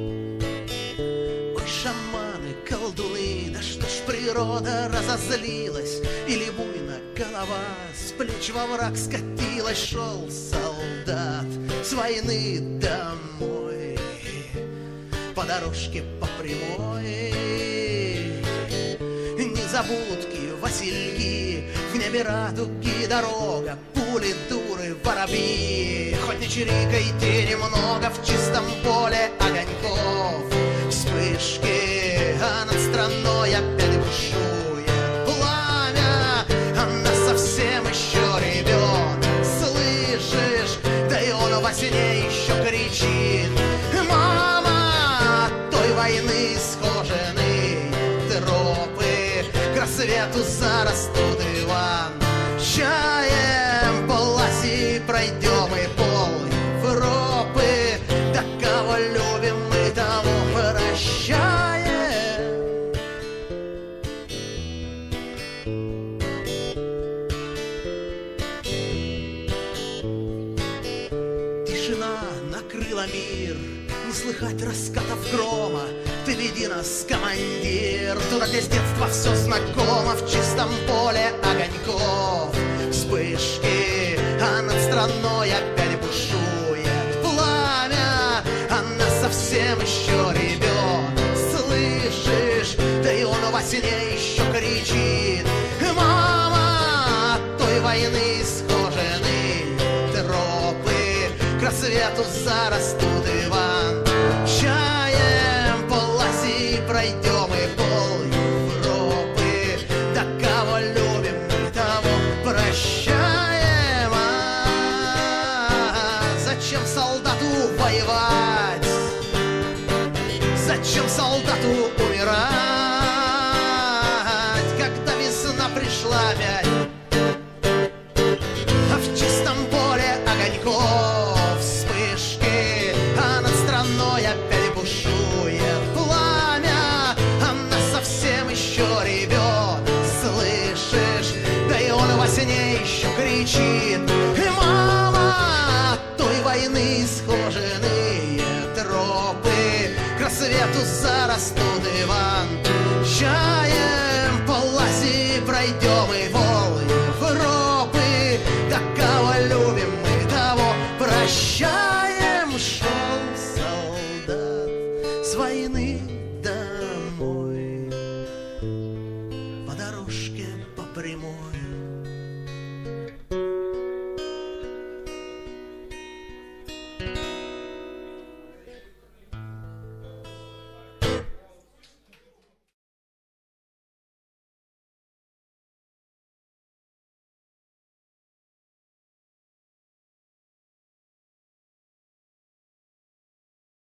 Ой, шаманы, колдуны, да что ж природа разозлилась? Или буйно голова с плеч во враг скатилась Шел солдат с войны домой По дорожке по прямой. Незабудки, васильки, в небе радуги дорога Воробьи Хоть не чирикайте немного В чистом поле огоньков. Вспышки, а над страной опять бушует пламя. Она совсем еще ребенок Слышишь, да и он во сне еще кричит. Мама, от той войны схожены тропы К рассвету зарастут Иван по пройдем и пол Европы Да кого любим мы, того прощаем Тишина накрыла мир, не слыхать раскатов грома. Ты веди нас, командир, туда где детства все знакомо, в чистом поле огоньков. Вспышки, а над страной опять бушует пламя, она совсем еще ребенок, слышишь? Да и он во сне еще кричит, мама, от той войны схожены тропы, к рассвету зарастут солдату воевать? Зачем солдату умирать, когда весна пришла опять? А в чистом поле огоньков вспышки, а над страной опять бушует пламя. Она совсем еще ребенок, слышишь? Да и он во сне еще кричит. Були схожені тропи, к рассвету зарастут Иван. Чаем по лазе пройдем и волны Европы, до любим мы, того прощаем. Шел солдат с войны домой, по дорожке по прямой.